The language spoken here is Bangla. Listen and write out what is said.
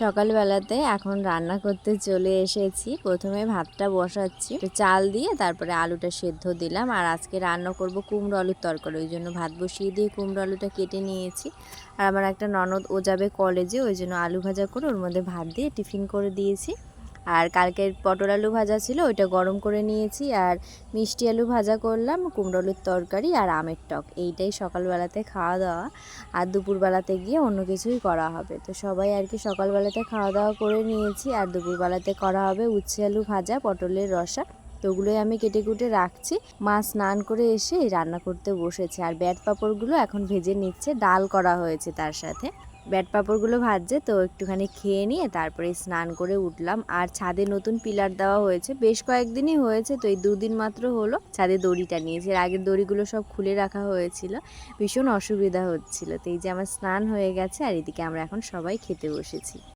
সকালবেলাতে এখন রান্না করতে চলে এসেছি। প্রথমে ভাতটা বসাচ্ছি। চাল দিয়ে তারপরে আলুটা সেদ্ধ দিলাম। আর আজকে রান্না করব কুমড়ো আলুর তরকারি। ওই জন্য ভাত বসিয়ে দিয়ে কুমড়ো আলুটা কেটে নিয়েছি। আর আমার একটা ননদ ও যাবে কলেজে ওই জন্য আলু ভাজা করে ওর মধ্যে ভাত দিয়ে টিফিন করে দিয়েছি। আর কালকের পটল আলু ভাজা ছিল, ওইটা গরম করে নিয়েছি। আর মিষ্টি আলু ভাজা করলাম, কুমড়ো আলুর তরকারি আর আমের টক। এইটাই সকালবেলাতে খাওয়া দাওয়া। আর দুপুরবেলাতে গিয়ে অন্য কিছুই করা হবে। তো সবাই আর কি সকালবেলাতে খাওয়া দাওয়া করে নিয়েছি। আর দুপুরবেলাতে করা হবে উচ্ছে আলু ভাজা, পটলের রসা। তো ওগুলোই আমি কেটে কুটে রাখছি। মা স্নান করে এসে রান্না করতে বসেছে। আর ব্যাট পাঁপড়গুলো এখন ভেজে নিচ্ছে। ডাল করা হয়েছে তার সাথে। ব্যাট পাঁপড়গুলো ভাজছে, তো একটুখানি খেয়ে নিয়ে তারপরে স্নান করে উঠলাম। আর ছাদে নতুন পিলার দেওয়া হয়েছে। বেশ কয়েকদিনই হয়েছে, তো এই দুদিন মাত্র হলো ছাদে দড়িটা নিয়েছে। এর আগের দড়িগুলো সব খুলে রাখা হয়েছিল। ভীষণ অসুবিধা হচ্ছিল। তো এই যে আমার স্নান হয়ে গেছে, আর এদিকে আমরা এখন সবাই খেতে বসেছি।